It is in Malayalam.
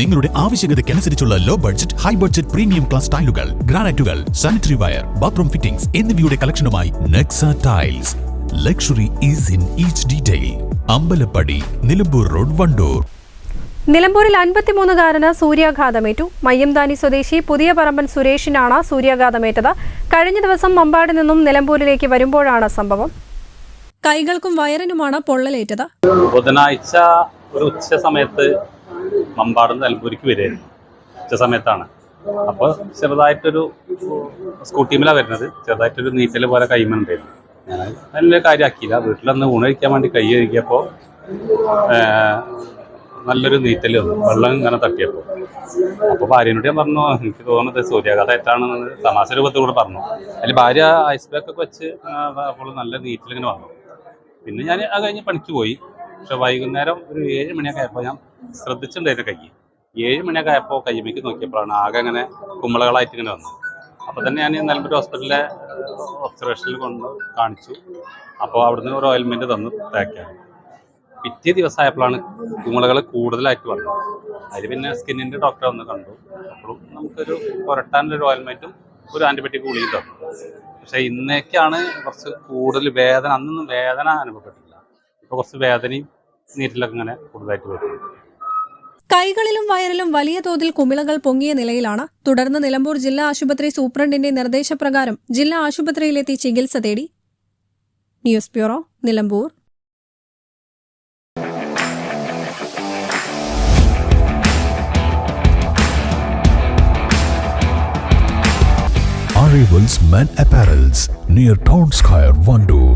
നിങ്ങളുടെ ആവശ്യകതയ്ക്കനുസരിച്ചുള്ള low budget high budget premium class ടൈലുകൾ ഗ്രാനൈറ്റുകൾ സാനിറ്ററി വയർ ബാത്റൂം ഫിറ്റിംഗ്സ് എന്നിവയുടെ കളക്ഷനുമായി Nexa tiles luxury is in each detail Ambalappadi Nilambur road Wandoor. നിലമ്പൂരിൽ അൻപത്തിമൂന്നുകാരന് സൂര്യാഘാതമേറ്റു. മയ്യംദാനി സ്വദേശി പുതിയ പറമ്പൻ സുരേഷിനാണ് സൂര്യാഘാതമേറ്റത്. കഴിഞ്ഞ ദിവസം മമ്പാടി നിന്നും നിലമ്പൂരിലേക്ക് വരുമ്പോഴാണ് സംഭവം. കൈകൾക്കും വയറിനുമാണ് പൊള്ളലേറ്റത്. ബുധനാഴ്ച ഒരു ഉച്ച സമയത്ത് മമ്പാട് നിലമ്പൂരിക്ക് വരുമായിരുന്നു ഉച്ച സമയത്താണ്. അപ്പോൾ ചെറുതായിട്ടൊരു സ്കൂട്ടിമിലാണ് വരുന്നത്. ചെറുതായിട്ടൊരു നീറ്റൽ പോലെ കൈമുണ്ടായിരുന്നു ഞാൻ നല്ല കാര്യമാക്കിയില്ല വീട്ടിലൊന്ന് ഊണ് കഴിക്കാൻ വേണ്ടി കൈ കഴുകിയപ്പോൾ നല്ലൊരു നീറ്റൽ വന്നു. വെള്ളം ഇങ്ങനെ തട്ടിയപ്പോൾ അപ്പോൾ ഭാര്യനോട് ഞാൻ പറഞ്ഞു എനിക്ക് തോന്നുന്നത് സൂര്യാഘാതമായിട്ടാണെന്ന് തമാശ രൂപത്തിൽ കൂടെ പറഞ്ഞു. അതിൽ ഭാര്യ ഐസ് ബാഗ് ഒക്കെ വെച്ച് അപ്പോൾ നല്ല നീറ്റൽ ഇങ്ങനെ വന്നു. പിന്നെ ഞാൻ അത് കഴിഞ്ഞ് പണിക്ക് പോയി. പക്ഷെ വൈകുന്നേരം ഒരു ഏഴ് മണിയൊക്കെ ആയപ്പോൾ ഞാൻ ശ്രദ്ധിച്ചിട്ടുണ്ടായിരുന്നു കൈ. ഏഴ് മണിയൊക്കെ ആയപ്പോൾ കയ്യമ്മയ്ക്ക് നോക്കിയപ്പോഴാണ് ആകെ അങ്ങനെ കുമ്പളകളായിട്ട് ഇങ്ങനെ വന്നത്. അപ്പോൾ തന്നെ ഞാൻ നിലമ്പൂർ ഹോസ്പിറ്റലിലെ ഒബ്സർവേഷനിൽ കൊണ്ട് കാണിച്ചു. അപ്പോൾ അവിടുന്ന് ഒരു ഓയിൽമെന്റ് തന്നു തേക്കാൻ. പിറ്റേ ദിവസമായപ്പോഴാണ് കുമ്പളകൾ കൂടുതലായിട്ട് വന്നത്. അതിൽ പിന്നെ സ്കിന്നിന്റെ ഡോക്ടറെ വന്ന് കണ്ടു. അപ്പോഴും നമുക്കൊരു പുരട്ടാനൊരു ഓയിൽമെന്റും ഒരു ആന്റിബയോട്ടിക് ഗുളിയും തന്നു. പക്ഷേ ഇന്നേക്കാണ് കുറച്ച് കൂടുതൽ വേദന അന്നൊന്നും വേദന അനുഭവപ്പെട്ടില്ല ഇപ്പോൾ കുറച്ച് വേദനയും നീരിലൊക്കെ ഇങ്ങനെ കൂടുതലായിട്ട് വരുന്നു കൈകളിലും വയറിലും വലിയ തോതിൽ കുമിളകൾ പൊങ്ങിയ നിലയിലാണ്. തുടർന്ന് നിലമ്പൂർ ജില്ലാ ആശുപത്രി സൂപ്രണ്ടിന്റെ നിർദ്ദേശപ്രകാരം ജില്ലാ ആശുപത്രിയിലെത്തി ചികിത്സ തേടി. News bureau Nilambur. Arrivals Men Apparels near Town Square, Vandoor.